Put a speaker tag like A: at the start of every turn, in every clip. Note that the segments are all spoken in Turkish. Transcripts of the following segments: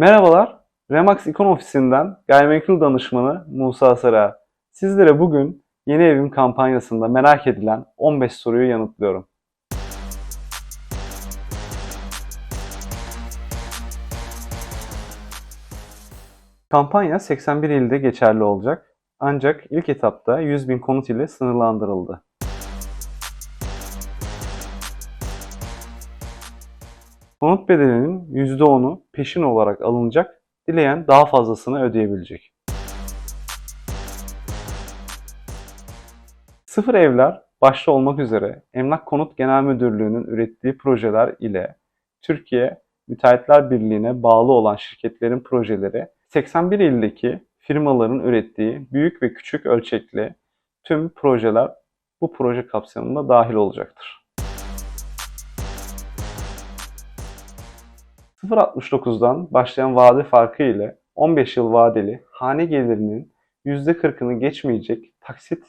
A: Merhabalar, Remax İkon Ofisi'nden gayrimenkul danışmanı Musa Sara. Sizlere bugün yeni evim kampanyasında merak edilen 15 soruyu yanıtlıyorum. Kampanya 81 ilde geçerli olacak. Ancak ilk etapta 100 bin konut ile sınırlandırıldı. Konut bedelinin %10'u peşin olarak alınacak, dileyen daha fazlasını ödeyebilecek. Sıfır evler başta olmak üzere Emlak Konut Genel Müdürlüğü'nün ürettiği projeler ile Türkiye Müteahhitler Birliği'ne bağlı olan şirketlerin projeleri 81 ildeki firmaların ürettiği büyük ve küçük ölçekli tüm projeler bu proje kapsamında dahil olacaktır. 0.69'dan başlayan vade farkı ile 15 yıl vadeli hane gelirinin %40'ını geçmeyecek taksit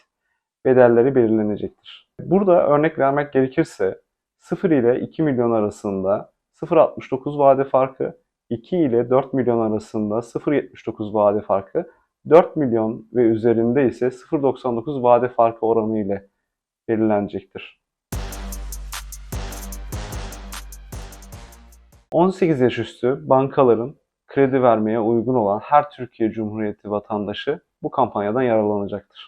A: bedelleri belirlenecektir. Burada örnek vermek gerekirse 0 ile 2 milyon arasında 0.69 vade farkı, 2 ile 4 milyon arasında 0.79 vade farkı, 4 milyon ve üzerinde ise 0.99 vade farkı oranı ile belirlenecektir. 18 yaş üstü bankaların kredi vermeye uygun olan her Türkiye Cumhuriyeti vatandaşı bu kampanyadan yararlanacaktır.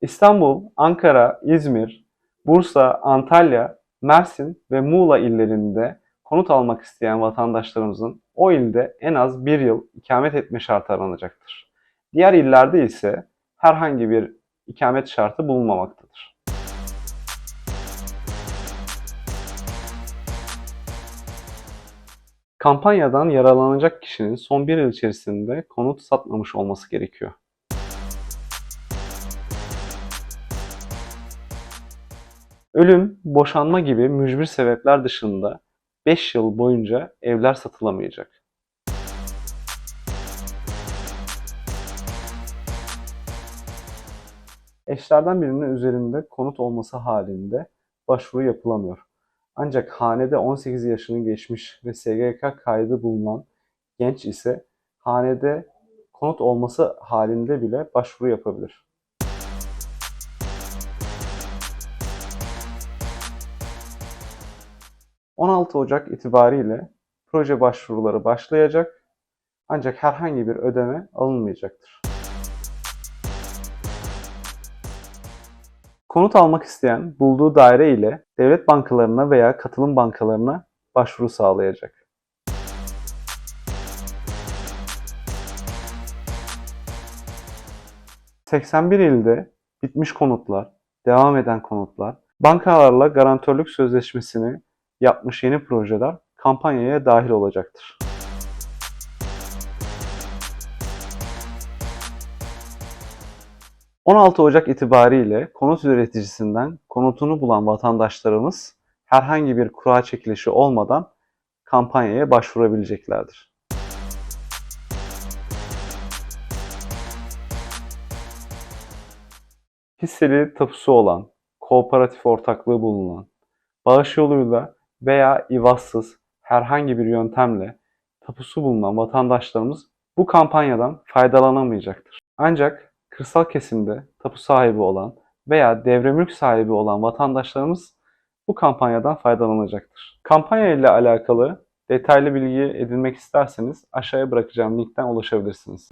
A: İstanbul, Ankara, İzmir, Bursa, Antalya, Mersin ve Muğla illerinde konut almak isteyen vatandaşlarımızın o ilde en az bir yıl ikamet etme şartı aranacaktır. Diğer illerde ise herhangi bir ikamet şartı bulunmamaktadır. Kampanyadan yararlanacak kişinin son bir yıl içerisinde konut satmamış olması gerekiyor. Ölüm, boşanma gibi mücbir sebepler dışında 5 yıl boyunca evler satılamayacak. Eşlerden birinin üzerinde konut olması halinde başvuru yapılamıyor. Ancak hanede 18 yaşını geçmiş ve SGK kaydı bulunan genç ise hanede konut olması halinde bile başvuru yapabilir. ...16 Ocak itibariyle proje başvuruları başlayacak ancak herhangi bir ödeme alınmayacaktır. Konut almak isteyen bulduğu daire ile devlet bankalarına veya katılım bankalarına başvuru sağlayacak. ...81 ilde bitmiş konutlar, devam eden konutlar, bankalarla garantörlük sözleşmesini yapmış yeni projeler kampanyaya dahil olacaktır. ...16 Ocak itibariyle konut üreticisinden konutunu bulan vatandaşlarımız herhangi bir kura çekilişi olmadan kampanyaya başvurabileceklerdir. Hisseli tapusu olan, kooperatif ortaklığı bulunan, bağış yoluyla veya ivazsız herhangi bir yöntemle tapusu bulunan vatandaşlarımız bu kampanyadan faydalanamayacaktır. Ancak kırsal kesimde tapu sahibi olan veya devre mülk sahibi olan vatandaşlarımız bu kampanyadan faydalanacaktır. Kampanya ile alakalı detaylı bilgi edinmek isterseniz aşağıya bırakacağım linkten ulaşabilirsiniz.